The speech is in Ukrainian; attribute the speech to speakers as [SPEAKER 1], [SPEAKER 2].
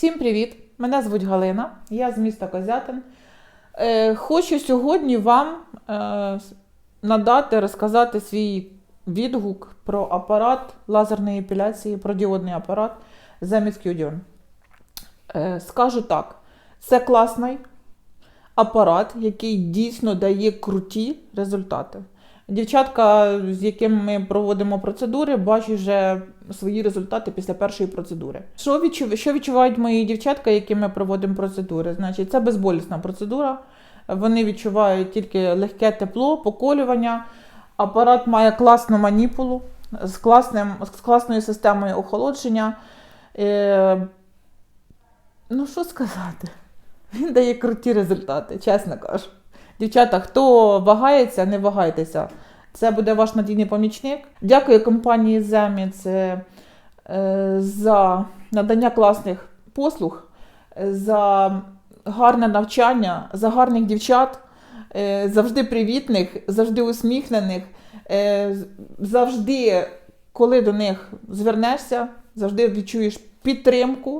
[SPEAKER 1] Всім привіт! Мене звуть Галина, я з міста Козятин. Е, Хочу сьогодні вам е, надати, розказати свій відгук про апарат лазерної епіляції, про діодний апарат Zemix Q-Dion. Е, Скажу так, це класний апарат, який дійсно дає круті результати. Дівчатка, з якими ми проводимо процедури, бачать вже свої результати після першої процедури. Що, відчув... що відчувають мої дівчатка, які ми проводимо процедури? Значить, це безболісна процедура. Вони відчувають тільки легке тепло, поколювання. Апарат має класну маніпулу з, класним, з класною системою охолодження. Е... Ну, що сказати? Він дає круті результати, чесно кажу. Дівчата, хто вагається, не вагайтеся. Це буде ваш надійний помічник. Дякую компанії Земіц е, е, за надання класних послуг, е, за гарне навчання, за гарних дівчат, завжди привітних, завжди усміхнених, завжди, коли до них звернешся, завжди відчуєш підтримку.